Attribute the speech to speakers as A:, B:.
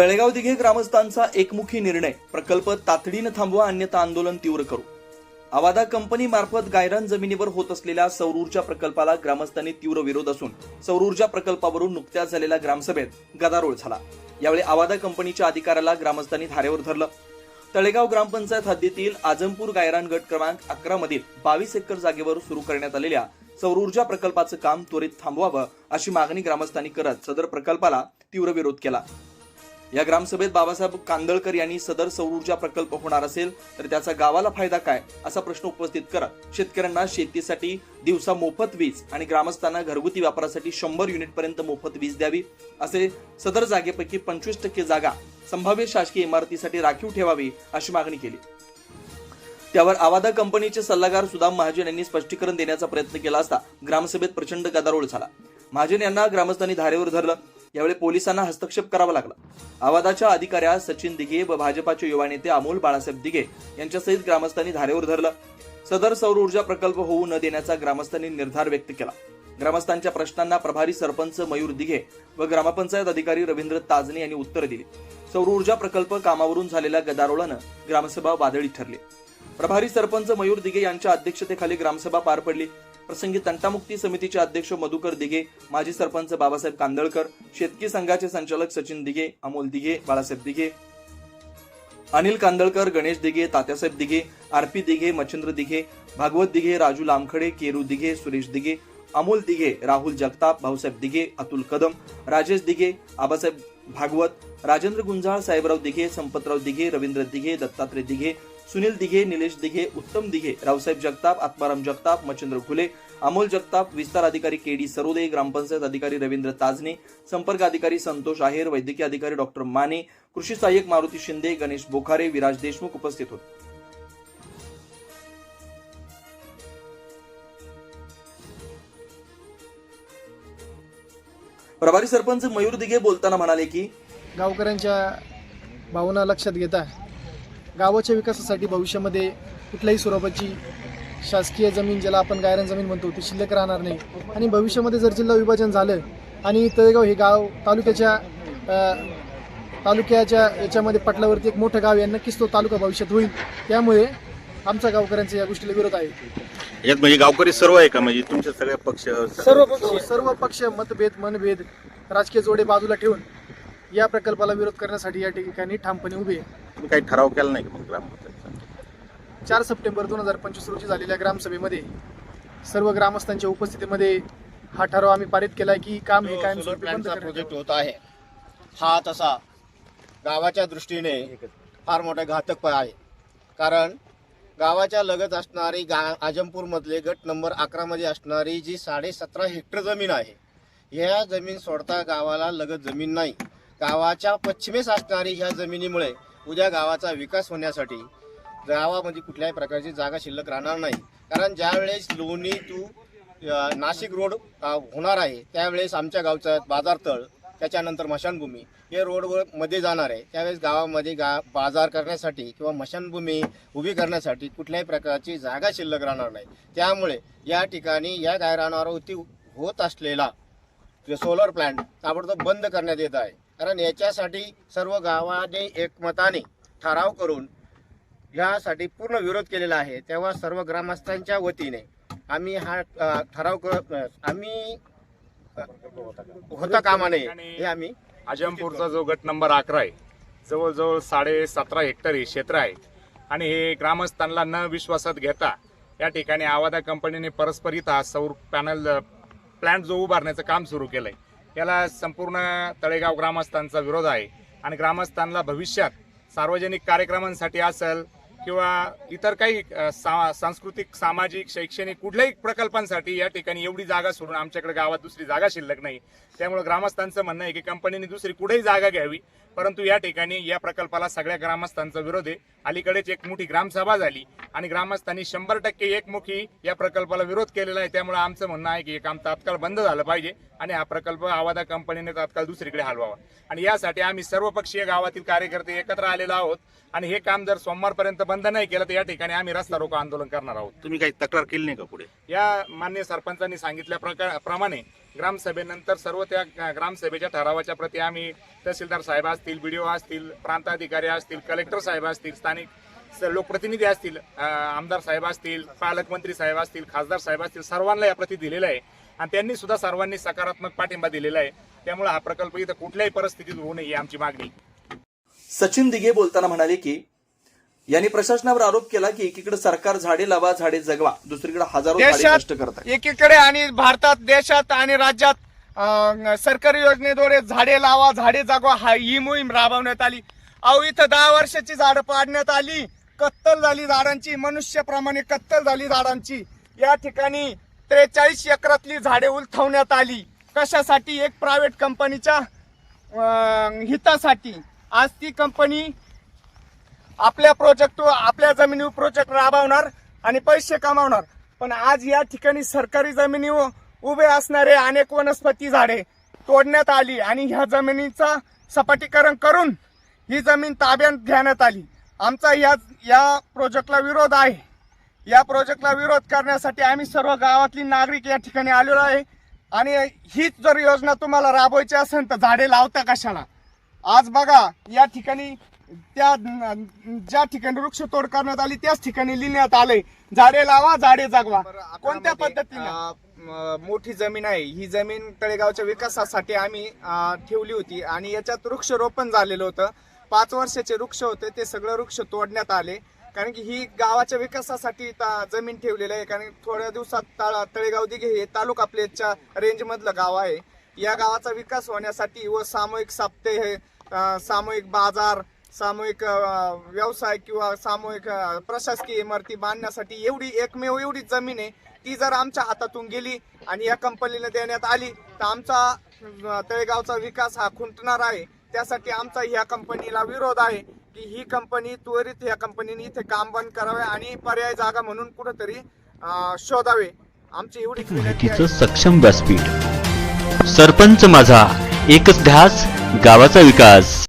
A: तळेगाव दिघे ग्रामस्थांचा एकमुखी निर्णय. प्रकल्प तातडीनं थांबवा अन्यथा आंदोलन तीव्र करू. आवादा कंपनी मार्फत गायरान जमिनीवर होत असलेल्या सौर ऊर्जा प्रकल्पाला ग्रामस्थांनी तीव्र विरोध असून सौर ऊर्जा प्रकल्पावरून नुकत्याच झालेल्या ग्रामसभेत गदारोळ झाला. यावेळी आवादा कंपनीच्या अधिकाऱ्याला ग्रामस्थांनी धारेवर धरलं. तळेगाव ग्रामपंचायत हद्दीतील आजमपूर गायरान गट क्रमांक अकरा मधील बावीस एकर जागेवर सुरू करण्यात आलेल्या सौर ऊर्जा प्रकल्पाचं काम त्वरित थांबवावं अशी मागणी ग्रामस्थांनी करत सदर प्रकल्पाला तीव्र विरोध केला. या ग्रामसभेत बाबासाहेब कांदळकर यांनी सदर सौर ऊर्जा प्रकल्प होणार असेल तर त्याचा गावाला फायदा काय असा प्रश्न उपस्थित करत शेतकऱ्यांना शेतीसाठी दिवसा मोफत वीज आणि ग्रामस्थांना घरगुती वापरासाठी शंभर युनिट पर्यंत मोफत वीज द्यावी असे सदर जागेपैकी पंचवीस टक्के जागा संभाव्य शासकीय इमारतीसाठी राखीव ठेवावी अशी मागणी केली. त्यावर आवादा कंपनीचे सल्लागार सुदाम महाजन यांनी स्पष्टीकरण देण्याचा प्रयत्न केला असता ग्रामसभेत प्रचंड गदारोळ झाला. महाजन यांना ग्रामस्थांनी धारेवर धरलं. यावेळी पोलिसांना हस्तक्षेप करावा लागला. आवादाच्या अधिकाऱ्या सचिन दिघे व भाजपाचे युवा नेते अमोल बाळासाहेब दिघे यांच्यासहित ग्रामस्थांनी धारेवर धरलं. सदर सौर ऊर्जा प्रकल्प होऊ न देण्याचा ग्रामस्थांनी निर्धार व्यक्त केला. ग्रामस्थांच्या प्रश्नांना प्रभारी सरपंच मयूर दिघे व ग्रामपंचायत अधिकारी रवींद्र ताजने यांनी उत्तर दिली. सौर ऊर्जा प्रकल्प कामावरून झालेल्या गदारोळानं ग्रामसभा वादळी ठरली. प्रभारी सरपंच मयूर दिघे यांच्या अध्यक्षतेखाली ग्रामसभा पार पडली. प्रसंगी तंटामुक्ती समितीचे अध्यक्ष मधुकर दिघे माजी सरपंच बाबासाहेब कांदळकर शेतकी संघाचे संचालक सचिन दिघे अमोल दिघे बाळासाहेब दिघे अनिल कांदळकर गणेश दिघे तात्यासाहेब दिघे आरपी दिघे मच्छिंद्र दिघे भागवत दिघे राजू लामखडे केरू दिघे सुरेश दिघे अमोल दिघे राहुल जगताप भाऊसाहेब दिघे अतुल कदम राजेश दिघे आबासाहेब भागवत राजेंद्र गुंजाळ साहेबराव दिघे संपतराव दिघे रवींद्र दिघे दत्तात्रय दिघे सुनील दिघे निलेश दिघे उत्तम दिघे रावसाहेब जगताप आत्माराम जगताप मच्छिंद्र घुले अमोल जगताप विस्तार अधिकारी के डी सरोदे ग्रामपंचायत अधिकारी रवींद्र ताजने संपर्क अधिकारी संतोष आहेर वैद्यकीय अधिकारी डॉक्टर माने कृषी सहाय्यक मारुती शिंदे गणेश बोखारे विराज देशमुख उपस्थित होते. प्रभारी सरपंच मयूर दिघे बोलताना म्हणाले की
B: गावकऱ्यांच्या भावना लक्षात घेता गावाच्या विकासासाठी भविष्यामध्ये कुठल्याही स्वरूपाची शासकीय जमीन ज्याला आपण गायरान जमीन म्हणतो ती शिल्लक राहणार नाही. आणि भविष्यामध्ये जर जिल्हा विभाजन झालं आणि तळेगाव हे गाव तालुक्याच्या तालुक्याच्या याच्यामध्ये पटलावरती एक मोठं गाव आहे नक्कीच तो तालुका भविष्यात होईल. त्यामुळे आमचा गावकऱ्यांचा या गोष्टीला विरोध आहे.
C: यात म्हणजे गावकरी सर्व आहे का? म्हणजे तुमचे सगळे पक्ष
B: सर्व पक्ष सर्व पक्ष मतभेद मनभेद राजकीय जोडे बाजूला ठेवून या प्रकल्पाला विरोध करण्यासाठी या ठिकाणी ठामपणे उभे आहे.
C: तुम्ही काही ठराव केला नाही का मग ग्रामपंचायतचा?
B: चार सप्टेंबर दोन हजार पंचवीस रोजी झालेल्या ग्रामसभेमध्ये सर्व ग्रामस्थांच्या उपस्थितीमध्ये हा ठराव आम्ही पारित केलाय की काम हे करण्यात
D: प्रोजेक्ट. होत आहे हा तसा गावाच्या दृष्टीने फार मोठा घातक आहे. कारण गावाच्या लगत असणारी गा आजमपूरमधले गट नंबर अकरामध्ये असणारी जी साडे सतरा हेक्टर जमीन आहे ह्या जमीन सोडता गावाला लगत जमीन नाही. गावाच्या पश्चिमेस असणारी ह्या जमिनीमुळे उद्या गावाचा विकास होण्यासाठी गावामध्ये कुठल्याही प्रकारची जागा शिल्लक राहणार नाही. कारण ज्यावेळेस लोणी टू नाशिक रोड होणार आहे त्यावेळेस आमच्या गावचं बाजारतळ त्याच्यानंतर मशानभूमी हे रोडवर मध्ये जाणार आहे. त्यावेळेस गावामध्ये गा बाजार करण्यासाठी किंवा मशानभूमी उभी करण्यासाठी कुठल्याही प्रकारची जागा शिल्लक राहणार नाही. त्यामुळे या ठिकाणी या गायरानावरती होत असलेला सोलर प्लॅन्ट ताबडतोब बंद करण्यात येत आहे. कारण याच्यासाठी सर्व गावाने एकमताने ठराव करून यासाठी पूर्ण विरोध केलेला आहे. तेव्हा सर्व ग्रामस्थांच्या वतीने आम्ही हा ठराव कर आम्ही होता कामा नये हे आम्ही
E: आजमपूरचा जो गट नंबर अकरा आहे जवळजवळ साडे सतरा हेक्टर हे क्षेत्र आहे. आणि हे ग्रामस्थांना न विश्वासात घेता या ठिकाणी आवादा कंपनीने परस्पर इथं हा सौर पॅनल प्लांट जो उभारण्याचं काम सुरू केलंय. याला संपूर्ण तळेगाव ग्रामस्थांचा विरोध आहे. आणि ग्रामस्थांना भविष्यात सार्वजनिक कार्यक्रमांसाठी असेल किंवा इतर काही सा सांस्कृतिक सामाजिक शैक्षणिक कुठल्याही प्रकल्पांसाठी या ठिकाणी एवढी जागा सोडून आमच्याकडे गावात दुसरी जागा शिल्लक नाही. त्यामुळे ग्रामस्थांचं म्हणणं आहे की कंपनीने दुसरी कुठेही जागा घ्यावी. परंतु या ठिकाणी या प्रकल्पाला सगळ्या ग्रामस्थांचा विरोध आहे. अलीकडेच एक मोठी ग्रामसभा झाली आणि ग्रामस्थांनी शंभर टक्के एकमुखी या प्रकल्पाला विरोध केलेला आहे. त्यामुळे आमचं म्हणणं आहे की हे काम तात्काळ बंद झालं पाहिजे. आणि हा प्रकल्प आवादा कंपनीने तात्काळ दुसरीकडे हलवावा. आणि यासाठी आम्ही सर्वपक्षीय गावातील कार्यकर्ते एकत्र आलेलो आहोत. आणि हे काम जर सोमवारपर्यंत बंद नाही केलं तर या ठिकाणी आम्ही रस्ता रोको आंदोलन करणार आहोत.
C: तुम्ही काही तक्रार केली नाही का पुढे?
E: या मान्य सरपंचांनी सांगितल्या प्रमाणे ग्रामसभेनंतर सर्व त्या ग्रामसभेच्या ठरावाच्या प्रती आम्ही तहसीलदार साहेब असतील बीडीओ असतील प्रांताधिकारी असतील कलेक्टर साहेब असतील स्थानिक लोकप्रतिनिधी असतील आमदार साहेब असतील पालकमंत्री साहेब असतील खासदार साहेब असतील सर्वांना या प्रती दिलेला आहे. आणि त्यांनी सुद्धा सर्वांनी सकारात्मक पाठिंबा दिलेला आहे. त्यामुळे हा प्रकल्प इथं कुठल्याही परिस्थितीत होऊ नये ही आमची मागणी.
A: सचिन दिघे बोलताना म्हणाले की यांनी प्रशासनावर आरोप केला की एकीकडे सरकार झाडे लावा झाडे जगवा. दुसरीकडे हजारो
F: देशात
A: नष्ट करत आहे
F: एकीकडे आणि भारतात देशात आणि राज्यात सरकारी योजनेद्वारे झाडे लावा झाडे जागवा हा ही मोहीम राबवण्यात आली. अहो इथं दहा वर्षाची झाडं पाडण्यात आली. कत्तल झाली झाडांची मनुष्याप्रमाणे कत्तल झाली झाडांची. या ठिकाणी त्रेचाळीस एकरातली झाडे उलथवण्यात आली. कशासाठी? एक प्रायव्हेट कंपनीच्या हितासाठी. आज ती कंपनी आपल्या प्रोजेक्ट आपल्या जमिनीवर प्रोजेक्ट राबवणार आणि पैसे कमावणार. पण आज या ठिकाणी सरकारी जमिनीवर उभे असणारे अनेक वनस्पती झाडे तोडण्यात आली आणि ह्या जमिनीचा सपाटीकरण करून ही जमीन ताब्यात घेण्यात आली. आमचा या या प्रोजेक्टला विरोध आहे. या प्रोजेक्टला विरोध करण्यासाठी आम्ही सर्व गावातली नागरिक या ठिकाणी आलेलो आहे. आणि हीच जर योजना तुम्हाला राबवायची असेल तर झाडे लावता कशाला? आज बघा या ठिकाणी त्या ज्या ठिकाणी वृक्षतोड करण्यात आली त्याच ठिकाणी लिहिण्यात आले झाडे लावा झाडे जगवा. कोणत्या पद्धतीने? मोठी जमीन आहे. ही जमीन तळेगावच्या विकासासाठी आम्ही ठेवली होती. आणि याच्यात वृक्षरोपण झालेलं होतं. पाच वर्षाचे वृक्ष होते ते सगळं वृक्ष तोडण्यात आले. कारण की ही गावाच्या विकासासाठी ता- जमीन ठेवलेली आहे. कारण थोड्या दिवसात तळा तळेगाव दिघे हे तालुका प्लेटच्या रेंजमधलं गाव आहे. या गावाचा विकास होण्यासाठी व सामूहिक साप्ते हे सामूहिक बाजार सामूहिक व्यवसाय किंवा सामूहिक प्रशासकीय इमारती बांधण्यासाठी एवढी एकमेव एवढी जमीन आहे ती जर आमच्या हातातून गेली आणि या कंपनीला देण्यात आली तर आमचा तळेगावचा विकास हा खुंटणार आहे. त्यासाठी आमचा ह्या कंपनीला विरोध आहे. की ही कंपनी त्वरित या कंपनीने इथे काम बंद करावे आणि पर्याय जागा म्हणून कुठेतरी शोधावे. आमची एवढी
G: माहितीचं सक्षम व्यासपीठ. सरपंच माझा एकच ध्यास गावाचा विकास.